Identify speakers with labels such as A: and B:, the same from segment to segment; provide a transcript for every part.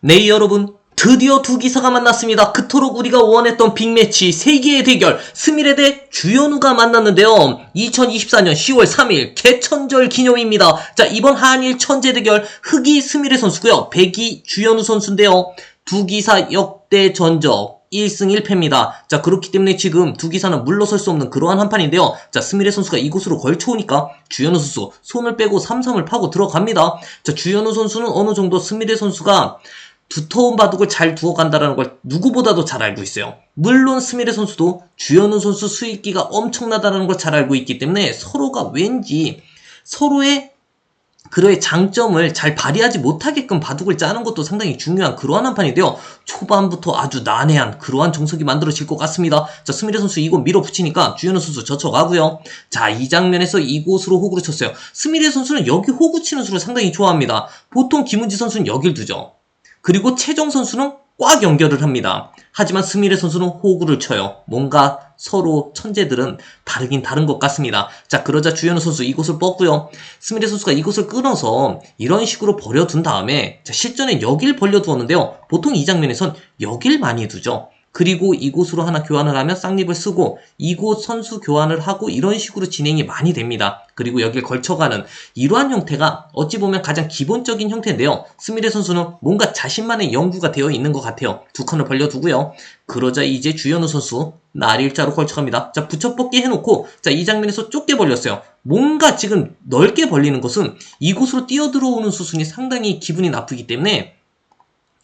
A: 네 여러분 드디어 두 기사가 만났습니다. 그토록 우리가 원했던 빅매치 세계의 대결 스미레 대 주현우가 만났는데요. 2024년 10월 3일 개천절 기념입니다. 자 이번 한일 천재 대결 흑이 스미레 선수고요. 백이 주현우 선수인데요. 두 기사 역대 전적 1승 1패입니다. 자, 그렇기 때문에 지금 두 기사는 물러설 수 없는 그러한 한판인데요. 자, 스미레 선수가 이곳으로 걸쳐오니까 주현우 선수 손을 빼고 삼삼을 파고 들어갑니다. 자, 주현우 선수는 어느 정도 스미레 선수가 두터운 바둑을 잘 두어간다는 걸 누구보다도 잘 알고 있어요. 물론 스미레 선수도 주현우 선수 수익기가 엄청나다는 걸 잘 알고 있기 때문에 서로가 왠지 서로의 그의 장점을 잘 발휘하지 못하게끔 바둑을 짜는 것도 상당히 중요한 그러한 한판인데요. 초반부터 아주 난해한 그러한 정석이 만들어질 것 같습니다. 자, 스미레 선수 이곳 밀어붙이니까 주현우 선수 젖혀가고요. 자, 이 장면에서 이곳으로 호구를 쳤어요. 스미레 선수는 여기 호구 치는 수를 상당히 좋아합니다. 보통 김은지 선수는 여길 두죠. 그리고 최정 선수는 꽉 연결을 합니다. 하지만 스미레 선수는 호구를 쳐요. 뭔가 서로 천재들은 다르긴 다른 것 같습니다. 자, 그러자 주현우 선수 이곳을 뻗고요. 스미레 선수가 이곳을 끊어서 이런 식으로 버려둔 다음에 자, 실전에 여길 벌려두었는데요. 보통 이 장면에선 여길 많이 두죠. 그리고 이곳으로 하나 교환을 하면 쌍립을 쓰고 이곳 선수 교환을 하고 이런 식으로 진행이 많이 됩니다. 그리고 여길 걸쳐가는 이러한 형태가 어찌 보면 가장 기본적인 형태인데요. 스미레 선수는 뭔가 자신만의 연구가 되어 있는 것 같아요. 두 칸을 벌려두고요. 그러자 이제 주현우 선수 날 일자로 걸쳐갑니다. 자 붙여뻗기 해놓고 자 이 장면에서 좁게 벌렸어요. 뭔가 지금 넓게 벌리는 것은 이곳으로 뛰어들어오는 수순이 상당히 기분이 나쁘기 때문에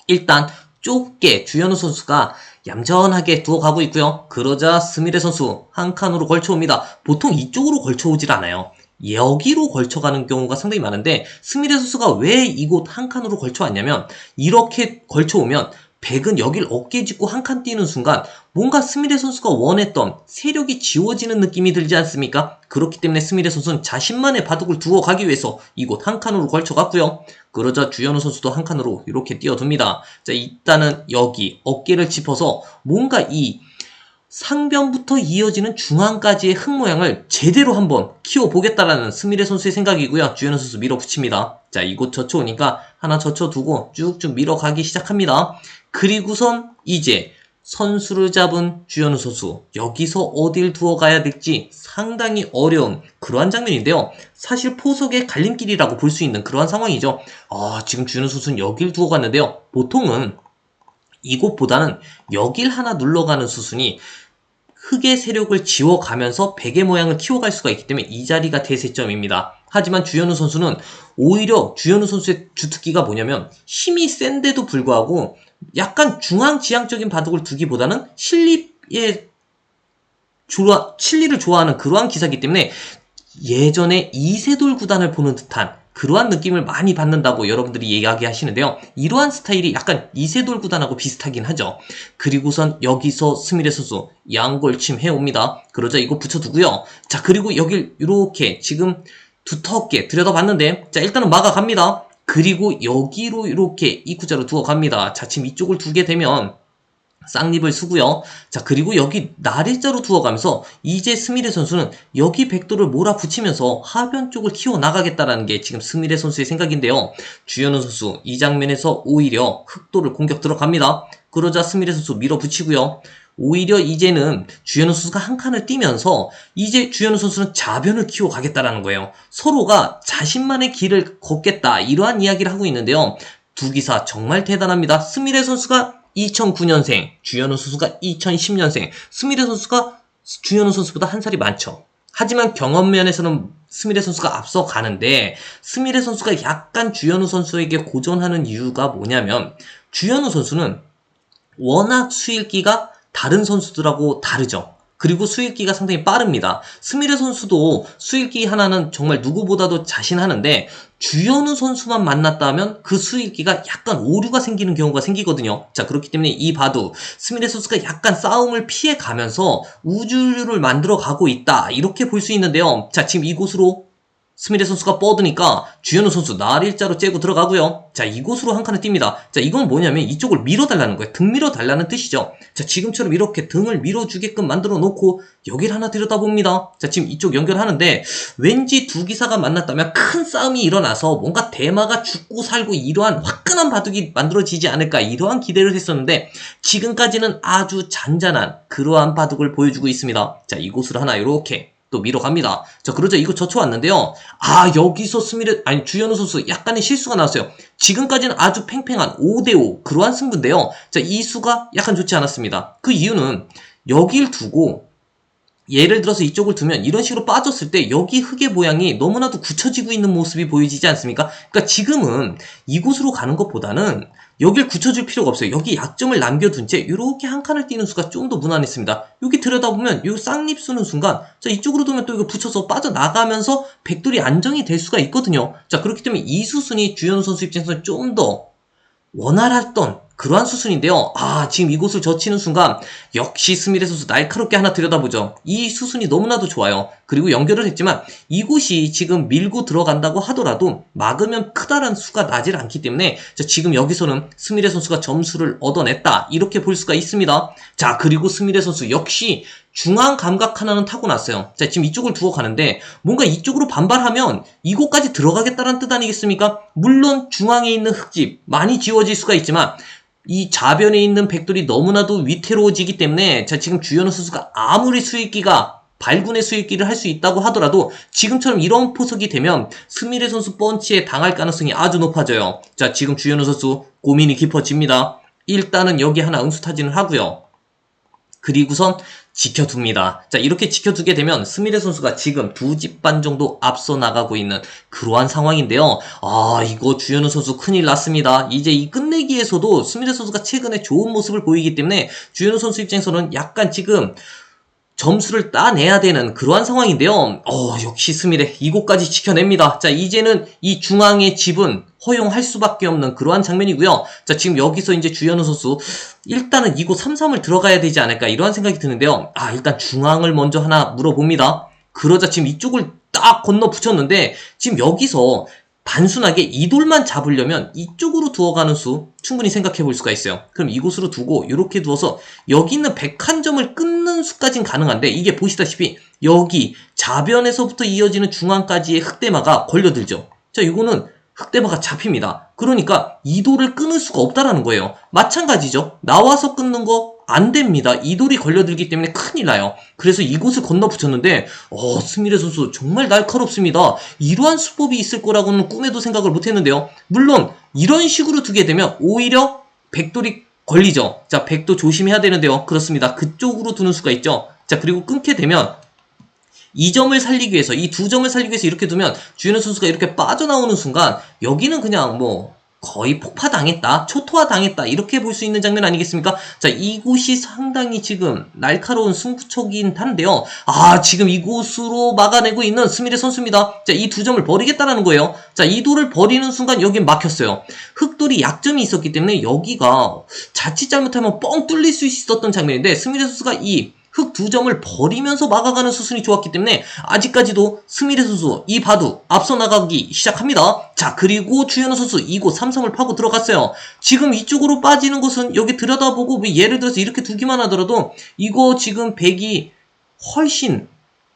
A: 일단 좁게 주현우 선수가 얌전하게 두어 가고 있고요. 그러자 스미레 선수 한 칸으로 걸쳐옵니다. 보통 이쪽으로 걸쳐오질 않아요. 여기로 걸쳐가는 경우가 상당히 많은데 스미레 선수가 왜 이곳 한 칸으로 걸쳐왔냐면 이렇게 걸쳐오면 백은 여길 어깨 짚고 한 칸 뛰는 순간 뭔가 스미레 선수가 원했던 세력이 지워지는 느낌이 들지 않습니까? 그렇기 때문에 스미레 선수는 자신만의 바둑을 두어 가기 위해서 이곳 한 칸으로 걸쳐갔고요. 그러자 주현우 선수도 한 칸으로 이렇게 뛰어듭니다. 자, 일단은 여기 어깨를 짚어서 뭔가 이 상변부터 이어지는 중앙까지의 흙 모양을 제대로 한번 키워보겠다라는 스미레 선수의 생각이고요. 주현우 선수 밀어붙입니다. 자, 이곳 젖혀오니까 하나 젖혀두고 쭉쭉 밀어가기 시작합니다. 그리고선 이제 선수를 잡은 주현우 선수 여기서 어딜 두어 가야 될지 상당히 어려운 그러한 장면인데요. 사실 포석의 갈림길이라고 볼 수 있는 그러한 상황이죠. 아 지금 주현우 선수는 여길 두어 갔는데요. 보통은 이곳보다는 여길 하나 눌러가는 수순이 흙의 세력을 지워가면서 베개 모양을 키워갈 수가 있기 때문에 이 자리가 대세점입니다. 하지만 주현우 선수는 오히려 주현우 선수의 주특기가 뭐냐면 힘이 센데도 불구하고 약간 중앙지향적인 바둑을 두기보다는 실리의 좋아, 실리를 좋아하는 그러한 기사이기 때문에 예전에 이세돌 구단을 보는 듯한 그러한 느낌을 많이 받는다고 여러분들이 이야기하시는데요. 이러한 스타일이 약간 이세돌 구단하고 비슷하긴 하죠. 그리고선 여기서 스미레 선수 양골침 해옵니다. 그러자 이거 붙여두고요. 자 그리고 여길 이렇게 지금 두텁게 들여다봤는데 자 일단은 막아갑니다. 그리고 여기로 이렇게 입구자로 두어 갑니다. 자, 지금 이쪽을 두게 되면 쌍립을 쓰고요. 자, 그리고 여기 나래자로 두어가면서 이제 스미레 선수는 여기 백도를 몰아붙이면서 하변 쪽을 키워 나가겠다라는 게 지금 스미레 선수의 생각인데요. 주현우 선수 이 장면에서 오히려 흑도를 공격 들어갑니다. 그러자 스미레 선수 밀어붙이고요. 오히려 이제는 주현우 선수가 한 칸을 뛰면서 이제 주현우 선수는 자변을 키워가겠다라는 거예요. 서로가 자신만의 길을 걷겠다 이러한 이야기를 하고 있는데요. 두 기사 정말 대단합니다. 스미레 선수가 2009년생, 주현우 선수가 2010년생, 스미레 선수가 주현우 선수보다 한 살이 많죠. 하지만 경험 면에서는 스미레 선수가 앞서 가는데 스미레 선수가 약간 주현우 선수에게 고전하는 이유가 뭐냐면 주현우 선수는 워낙 수일기가 다른 선수들하고 다르죠. 그리고 수익기가 상당히 빠릅니다. 스미레 선수도 수익기 하나는 정말 누구보다도 자신하는데 주현우 선수만 만났다면 그 수익기가 약간 오류가 생기는 경우가 생기거든요. 자 그렇기 때문에 이 바둑 스미레 선수가 약간 싸움을 피해 가면서 우주를 만들어 가고 있다 이렇게 볼 수 있는데요. 자 지금 이곳으로 스미레 선수가 뻗으니까 주현우 선수 날 일자로 째고 들어가고요. 자, 이곳으로 한 칸을 띱니다. 자, 이건 뭐냐면 이쪽을 밀어달라는 거예요. 등 밀어달라는 뜻이죠. 자, 지금처럼 이렇게 등을 밀어주게끔 만들어 놓고 여기를 하나 들여다봅니다. 자, 지금 이쪽 연결하는데 왠지 두 기사가 만났다면 큰 싸움이 일어나서 뭔가 대마가 죽고 살고 이러한 화끈한 바둑이 만들어지지 않을까 이러한 기대를 했었는데 지금까지는 아주 잔잔한 그러한 바둑을 보여주고 있습니다. 자, 이곳으로 하나 이렇게 또 밀어갑니다. 자, 그러자 이거 젖혀왔는데요. 아, 여기서 스미레, 아니, 주현우 선수 약간의 실수가 나왔어요. 지금까지는 아주 팽팽한 5대5 그러한 승부인데요. 자, 이 수가 약간 좋지 않았습니다. 그 이유는 여길 두고 예를 들어서 이쪽을 두면 이런 식으로 빠졌을 때 여기 흙의 모양이 너무나도 굳혀지고 있는 모습이 보여지지 않습니까? 그러니까 지금은 이곳으로 가는 것보다는 여길 굳혀줄 필요가 없어요. 여기 약점을 남겨둔 채 이렇게 한 칸을 띄는 수가 좀 더 무난했습니다. 여기 들여다보면 이 쌍립 쓰는 순간 자 이쪽으로 두면 또 이거 붙여서 빠져나가면서 백돌이 안정이 될 수가 있거든요. 자 그렇기 때문에 이 수순이 주현우 선수 입장에서 좀더 원활했던 그러한 수순인데요. 아, 지금 이곳을 젖히는 순간 역시 스미레 선수 날카롭게 하나 들여다보죠. 이 수순이 너무나도 좋아요. 그리고 연결을 했지만 이곳이 지금 밀고 들어간다고 하더라도 막으면 크다란 수가 나질 않기 때문에 자, 지금 여기서는 스미레 선수가 점수를 얻어냈다. 이렇게 볼 수가 있습니다. 자, 그리고 스미레 선수 역시 중앙 감각 하나는 타고났어요. 자, 지금 이쪽을 두어 가는데 뭔가 이쪽으로 반발하면 이곳까지 들어가겠다는 뜻 아니겠습니까? 물론 중앙에 있는 흙집 많이 지워질 수가 있지만 이 좌변에 있는 백돌이 너무나도 위태로워지기 때문에 자 지금 주현우 선수가 아무리 수익기가 발군의 수익기를 할 수 있다고 하더라도 지금처럼 이런 포석이 되면 스미레 선수 펀치에 당할 가능성이 아주 높아져요. 자 지금 주현우 선수 고민이 깊어집니다. 일단은 여기 하나 응수타진을 하고요. 그리고선 지켜둡니다. 자, 이렇게 지켜두게 되면 스미레 선수가 지금 두 집 반 정도 앞서 나가고 있는 그러한 상황인데요. 아, 이거 주현우 선수 큰일 났습니다. 이제 이 끝내기에서도 스미레 선수가 최근에 좋은 모습을 보이기 때문에 주현우 선수 입장에서는 약간 지금 점수를 따내야 되는 그러한 상황인데요. 어, 역시 스미레 이곳까지 지켜냅니다. 자, 이제는 이 중앙의 집은 허용할 수밖에 없는 그러한 장면이고요. 자, 지금 여기서 이제 주현우 선수 일단은 이곳 3-3을 들어가야 되지 않을까 이러한 생각이 드는데요. 아, 일단 중앙을 먼저 하나 물어봅니다. 그러자 지금 이쪽을 딱 건너 붙였는데 지금 여기서 단순하게 이 돌만 잡으려면 이쪽으로 두어가는 수 충분히 생각해 볼 수가 있어요. 그럼 이곳으로 두고 이렇게 두어서 여기 있는 101점을 끊는 수까진 가능한데 이게 보시다시피 여기 좌변에서부터 이어지는 중앙까지의 흑대마가 걸려들죠. 자, 이거는 흑대마가 잡힙니다. 그러니까 이 돌을 끊을 수가 없다라는 거예요. 마찬가지죠. 나와서 끊는 거 안 됩니다. 이 돌이 걸려들기 때문에 큰일 나요. 그래서 이곳을 건너 붙였는데 어, 스미레 선수 정말 날카롭습니다. 이러한 수법이 있을 거라고는 꿈에도 생각을 못 했는데요. 물론 이런 식으로 두게 되면 오히려 백돌이 걸리죠. 자, 백도 조심해야 되는데요. 그렇습니다. 그쪽으로 두는 수가 있죠. 자, 그리고 끊게 되면 이 점을 살리기 위해서 이 두 점을 살리기 위해서 이렇게 두면 주현우 선수가 이렇게 빠져나오는 순간 여기는 그냥 뭐 거의 폭파당했다, 초토화당했다 이렇게 볼 수 있는 장면 아니겠습니까? 자 이곳이 상당히 지금 날카로운 승부처긴 한데요. 아 지금 이곳으로 막아내고 있는 스미레 선수입니다. 자이 두 점을 버리겠다라는 거예요. 자이 돌을 버리는 순간 여긴 막혔어요. 흑돌이 약점이 있었기 때문에 여기가 자칫 잘못하면 뻥 뚫릴 수 있었던 장면인데 스미레 선수가 이 흑 두 점을 버리면서 막아가는 수순이 좋았기 때문에 아직까지도 스미레 선수 이 바둑 앞서 나가기 시작합니다. 자 그리고 주현우 선수 이곳 삼성을 파고 들어갔어요. 지금 이쪽으로 빠지는 것은 여기 들여다보고 뭐 예를 들어서 이렇게 두기만 하더라도 이거 지금 백이 훨씬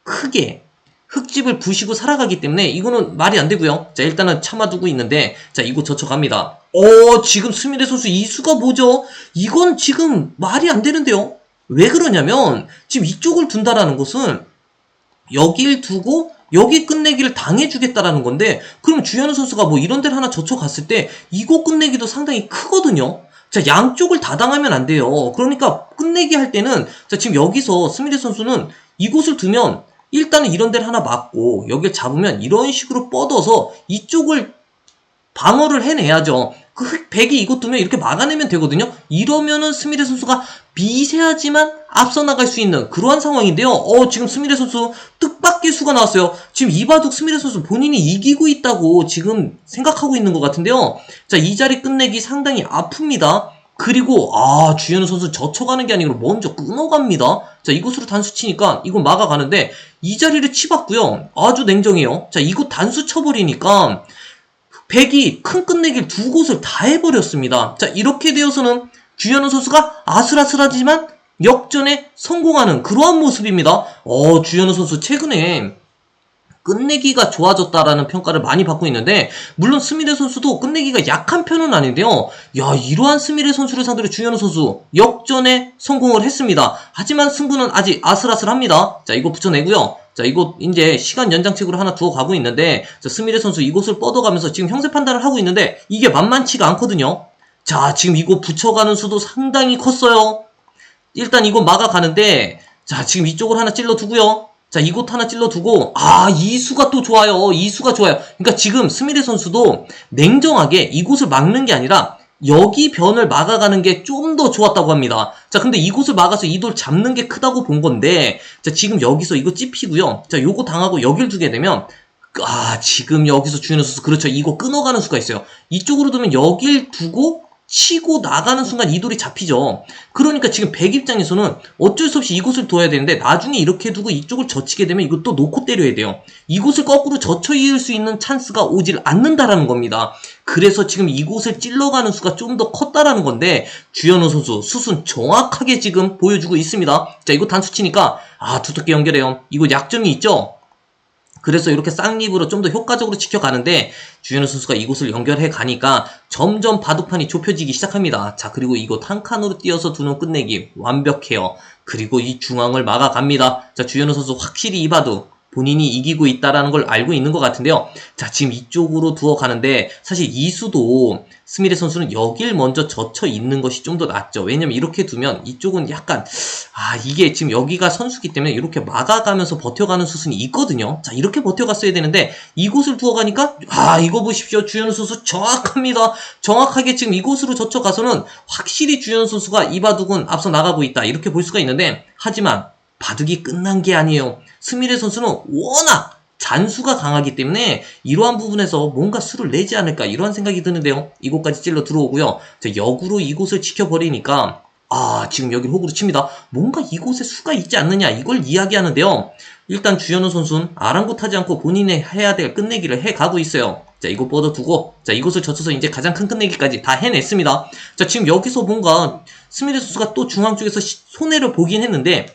A: 크게 흙집을 부시고 살아가기 때문에 이거는 말이 안 되고요. 자 일단은 참아두고 있는데 자 이곳 젖혀갑니다. 어 지금 스미레 선수 이수가 뭐죠? 이건 지금 말이 안 되는데요. 왜 그러냐면 지금 이쪽을 둔다라는 것은 여길 두고 여기 끝내기를 당해주겠다라는 건데 그럼 주현우 선수가 뭐 이런 데를 하나 젖혀 갔을 때 이거 끝내기도 상당히 크거든요. 자 양쪽을 다 당하면 안 돼요. 그러니까 끝내기 할 때는 자 지금 여기서 스미레 선수는 이곳을 두면 일단은 이런 데를 하나 맞고 여기를 잡으면 이런 식으로 뻗어서 이쪽을 방어를 해내야죠. 그 흑, 백이 이것 두면 이렇게 막아내면 되거든요. 이러면은 스미레 선수가 미세하지만 앞서 나갈 수 있는 그러한 상황인데요. 어, 지금 스미레 선수 뜻밖의 수가 나왔어요. 지금 이바둑 스미레 선수 본인이 이기고 있다고 지금 생각하고 있는 것 같은데요. 자, 이 자리 끝내기 상당히 아픕니다. 그리고 아 주현우 선수 젖혀가는 게 아니고 먼저 끊어갑니다. 자 이곳으로 단수 치니까 이거 막아가는데 이 자리를 치봤고요. 아주 냉정해요. 자 이곳 단수 쳐버리니까 백이 큰 끝내기를 두 곳을 다 해버렸습니다. 자 이렇게 되어서는 주현우 선수가 아슬아슬하지만 역전에 성공하는 그러한 모습입니다. 어 주현우 선수 최근에 끝내기가 좋아졌다라는 평가를 많이 받고 있는데 물론 스미레 선수도 끝내기가 약한 편은 아닌데요. 야 이러한 스미레 선수를 상대로 주현우 선수 역전에 성공을 했습니다. 하지만 승부는 아직 아슬아슬합니다. 자 이거 붙여내고요. 자 이거 이제 시간 연장책으로 하나 두어 가고 있는데 자, 스미레 선수 이곳을 뻗어가면서 지금 형세 판단을 하고 있는데 이게 만만치가 않거든요. 자 지금 이거 붙여가는 수도 상당히 컸어요. 일단 이거 막아가는데 자 지금 이쪽을 하나 찔러 두고요. 자, 이곳 하나 찔러두고, 아, 이수가 또 좋아요. 이수가 좋아요. 그러니까 지금 스미레 선수도 냉정하게 이곳을 막는 게 아니라 여기 변을 막아가는 게 좀 더 좋았다고 합니다. 자, 근데 이곳을 막아서 이 돌 잡는 게 크다고 본 건데, 자, 지금 여기서 이거 찝히고요. 자, 요거 당하고 여길 두게 되면, 아, 지금 여기서 주현우 선수, 그렇죠. 이거 끊어가는 수가 있어요. 이쪽으로 두면 여길 두고, 치고 나가는 순간 이 돌이 잡히죠. 그러니까 지금 백 입장에서는 어쩔 수 없이 이곳을 둬야 되는데 나중에 이렇게 두고 이쪽을 젖히게 되면 이것도 놓고 때려야 돼요. 이곳을 거꾸로 젖혀 이을 수 있는 찬스가 오질 않는다라는 겁니다. 그래서 지금 이곳을 찔러가는 수가 좀 더 컸다라는 건데 주현우 선수 수순 정확하게 지금 보여주고 있습니다. 자 이거 단수 치니까 아 두텁게 연결해요. 이거 약점이 있죠? 그래서 이렇게 쌍립으로 좀 더 효과적으로 지켜가는데 주현우 선수가 이곳을 연결해 가니까 점점 바둑판이 좁혀지기 시작합니다. 자 그리고 이곳 한 칸으로 띄어서 두눈 끝내기 완벽해요. 그리고 이 중앙을 막아갑니다. 자 주현우 선수 확실히 이 바둑 본인이 이기고 있다라는 걸 알고 있는 것 같은데요. 자, 지금 이쪽으로 두어 가는데 사실 이수도 스미레 선수는 여길 먼저 젖혀 있는 것이 좀 더 낫죠. 왜냐면 이렇게 두면 이쪽은 약간 아, 이게 지금 여기가 선수기 때문에 이렇게 막아가면서 버텨가는 수순이 있거든요. 자, 이렇게 버텨갔어야 되는데 이곳을 두어 가니까 아, 이거 보십시오. 주현 선수 정확합니다. 정확하게 지금 이곳으로 젖혀 가서는 확실히 주현 선수가 이 바둑은 앞서 나가고 있다. 이렇게 볼 수가 있는데 하지만 바둑이 끝난 게 아니에요. 스미레 선수는 워낙 잔수가 강하기 때문에 이러한 부분에서 뭔가 수를 내지 않을까 이러한 생각이 드는데요. 이곳까지 찔러 들어오고요. 자, 역으로 이곳을 지켜버리니까 아 지금 여기 호구로 칩니다. 뭔가 이곳에 수가 있지 않느냐 이걸 이야기하는데요. 일단 주현우 선수는 아랑곳하지 않고 본인의 해야 될 끝내기를 해가고 있어요. 자, 이거 뻗어두고, 자, 이곳을 젖혀서 이제 가장 큰 끝내기까지 다 해냈습니다. 자, 지금 여기서 뭔가 스미레 선수가 또 중앙 쪽에서 시- 손해를 보긴 했는데,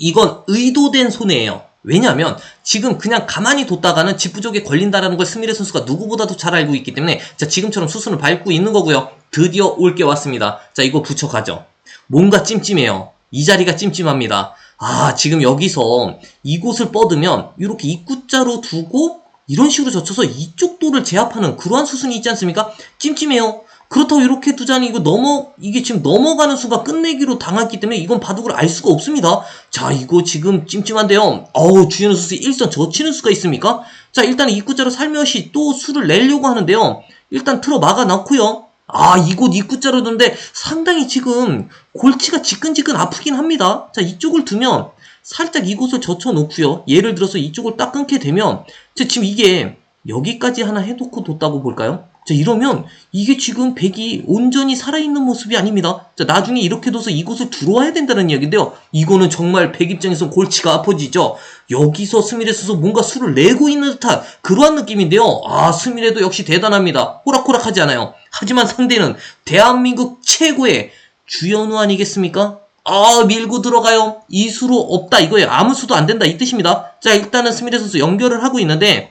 A: 이건 의도된 손해예요. 왜냐하면 지금 그냥 가만히 뒀다가는 지부족에 걸린다라는 걸 스미레 선수가 누구보다도 잘 알고 있기 때문에 자 지금처럼 수순을 밟고 있는 거고요. 드디어 올 게 왔습니다. 자 이거 붙여가죠. 뭔가 찜찜해요. 이 자리가 찜찜합니다. 아 지금 여기서 이곳을 뻗으면 이렇게 입구자로 두고 이런 식으로 젖혀서 이쪽 돌을 제압하는 그러한 수순이 있지 않습니까? 찜찜해요. 그렇다고 이렇게 두자니 이거 넘어 이게 지금 넘어가는 수가 끝내기로 당했기 때문에 이건 바둑을 알 수가 없습니다. 자 이거 지금 찜찜한데요. 어우 주현우 선수 일선 젖히는 수가 있습니까? 자 일단 입구자로 살며시 또 수를 내려고 하는데요. 일단 틀어 막아 놓고요. 아 이곳 입구자로 두는데 상당히 지금 골치가 지끈지끈 아프긴 합니다. 자 이쪽을 두면 살짝 이곳을 젖혀 놓고요. 예를 들어서 이쪽을 딱 끊게 되면 자, 지금 이게 여기까지 하나 해놓고 뒀다고 볼까요? 자, 이러면 이게 지금 백이 온전히 살아있는 모습이 아닙니다. 자, 나중에 이렇게 둬서 이곳을 들어와야 된다는 이야기인데요. 이거는 정말 백 입장에서 골치가 아파지죠. 여기서 스미레 선수 뭔가 수를 내고 있는 듯한 그러한 느낌인데요. 아, 스미레도 역시 대단합니다. 호락호락하지 않아요. 하지만 상대는 대한민국 최고의 주연우 아니겠습니까? 아, 밀고 들어가요. 이 수로 없다 이거예요. 아무 수도 안 된다 이 뜻입니다. 자, 일단은 스미레 선수 연결을 하고 있는데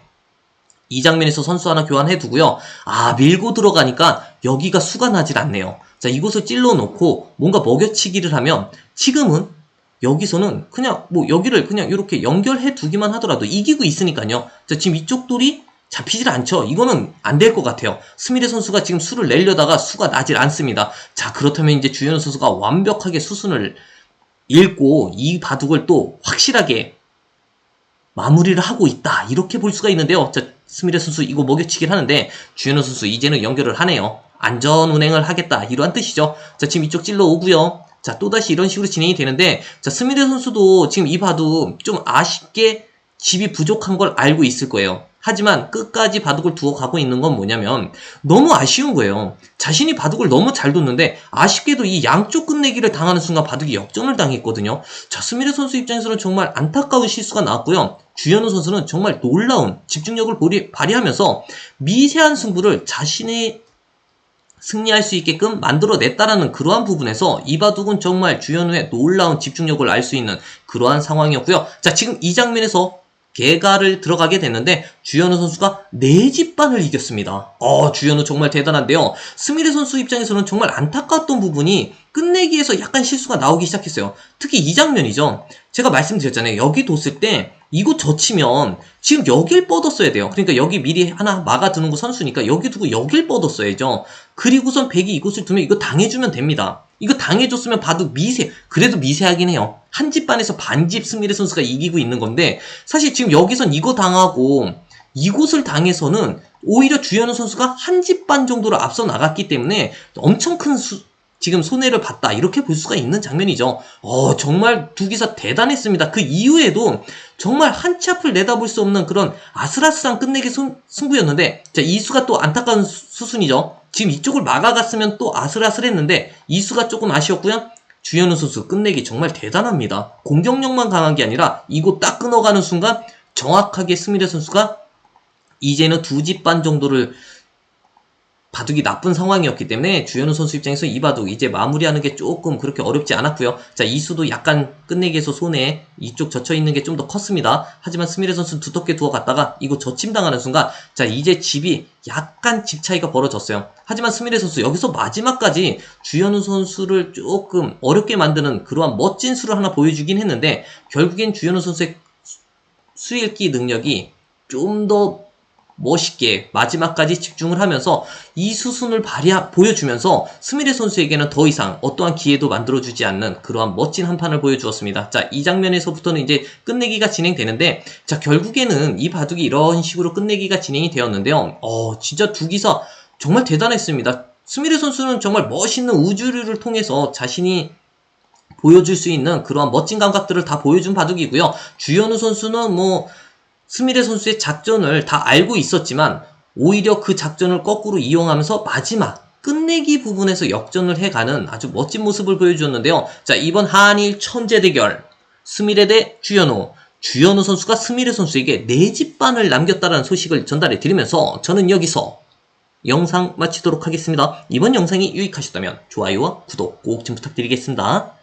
A: 이 장면에서 선수 하나 교환해 두고요. 아, 밀고 들어가니까 여기가 수가 나질 않네요. 자, 이곳을 찔러 놓고 뭔가 먹여치기를 하면 지금은 여기서는 그냥 뭐 여기를 그냥 이렇게 연결해 두기만 하더라도 이기고 있으니까요. 자, 지금 이쪽 돌이 잡히질 않죠. 이거는 안 될 것 같아요. 스미레 선수가 지금 수를 내려다가 수가 나질 않습니다. 자, 그렇다면 이제 주현우 선수가 완벽하게 수순을 읽고 이 바둑을 또 확실하게 마무리를 하고 있다. 이렇게 볼 수가 있는데요. 자, 스미레 선수 이거 먹여치기를 하는데 주현우 선수 이제는 연결을 하네요. 안전 운행을 하겠다. 이러한 뜻이죠. 자, 지금 이쪽 찔러 오고요. 자, 또다시 이런 식으로 진행이 되는데 자, 스미레 선수도 지금 이 바둑 좀 아쉽게 집이 부족한 걸 알고 있을 거예요. 하지만 끝까지 바둑을 두어 가고 있는 건 뭐냐면 너무 아쉬운 거예요. 자신이 바둑을 너무 잘 뒀는데 아쉽게도 이 양쪽 끝내기를 당하는 순간 바둑이 역전을 당했거든요. 자, 스미레 선수 입장에서는 정말 안타까운 실수가 나왔고요. 주현우 선수는 정말 놀라운 집중력을 발휘하면서 미세한 승부를 자신의 승리할 수 있게끔 만들어냈다라는 그러한 부분에서 이 바둑은 정말 주현우의 놀라운 집중력을 알 수 있는 그러한 상황이었고요. 자, 지금 이 장면에서 개가를 들어가게 됐는데 주현우 선수가 네집반을 이겼습니다. 어, 주현우 정말 대단한데요. 스미레 선수 입장에서는 정말 안타까웠던 부분이 끝내기에서 약간 실수가 나오기 시작했어요. 특히 이 장면이죠. 제가 말씀드렸잖아요. 여기 뒀을 때 이거 젖히면 지금 여길 뻗었어야 돼요. 그러니까 여기 미리 하나 막아두는 거 선수니까 여기 두고 여길 뻗었어야죠. 그리고선 백이 이곳을 두면 이거 당해주면 됩니다. 이거 당해줬으면 바둑 미세, 그래도 미세하긴 해요. 한 집 반에서 반집 스미레 선수가 이기고 있는 건데, 사실 지금 여기선 이거 당하고, 이곳을 당해서는 오히려 주현우 선수가 한 집 반 정도로 앞서 나갔기 때문에 엄청 큰 수- 지금 손해를 봤다. 이렇게 볼 수가 있는 장면이죠. 어, 정말 두 기사 대단했습니다. 그 이후에도 정말 한 치 앞을 내다볼 수 없는 그런 아슬아슬한 끝내기 승- 승부였는데, 자, 이수가 또 안타까운 수- 수순이죠. 지금 이쪽을 막아갔으면 또 아슬아슬했는데, 이수가 조금 아쉬웠고요. 주현우 선수 끝내기 정말 대단합니다. 공격력만 강한 게 아니라 이거 딱 끊어가는 순간 정확하게 스미레 선수가 이제는 두 집 반 정도를 바둑이 나쁜 상황이었기 때문에 주현우 선수 입장에서 이 바둑 이제 마무리하는 게 조금 그렇게 어렵지 않았고요. 자 이수도 약간 끝내기에서 손에 이쪽 젖혀 있는 게 좀 더 컸습니다. 하지만 스미레 선수는 두텁게 두어 갔다가 이거 젖힘당하는 순간 자 이제 집이 약간 집 차이가 벌어졌어요. 하지만 스미레 선수 여기서 마지막까지 주현우 선수를 조금 어렵게 만드는 그러한 멋진 수를 하나 보여주긴 했는데 결국엔 주현우 선수의 수읽기 능력이 좀더 멋있게 마지막까지 집중을 하면서 이 수순을 발휘 보여주면서 스미레 선수에게는 더 이상 어떠한 기회도 만들어주지 않는 그러한 멋진 한 판을 보여주었습니다. 자, 이 장면에서부터는 이제 끝내기가 진행되는데, 자, 결국에는 이 바둑이 이런 식으로 끝내기가 진행이 되었는데요. 어, 진짜 두 기사 정말 대단했습니다. 스미레 선수는 정말 멋있는 우주류를 통해서 자신이 보여줄 수 있는 그러한 멋진 감각들을 다 보여준 바둑이고요. 주현우 선수는 뭐 스미레 선수의 작전을 다 알고 있었지만 오히려 그 작전을 거꾸로 이용하면서 마지막 끝내기 부분에서 역전을 해가는 아주 멋진 모습을 보여주었는데요. 자 이번 한일 천재 대결 스미레 대 주현우 주현우 선수가 스미레 선수에게 네 집반을 남겼다는 소식을 전달해 드리면서 저는 여기서 영상 마치도록 하겠습니다. 이번 영상이 유익하셨다면 좋아요와 구독 꼭 좀 부탁드리겠습니다.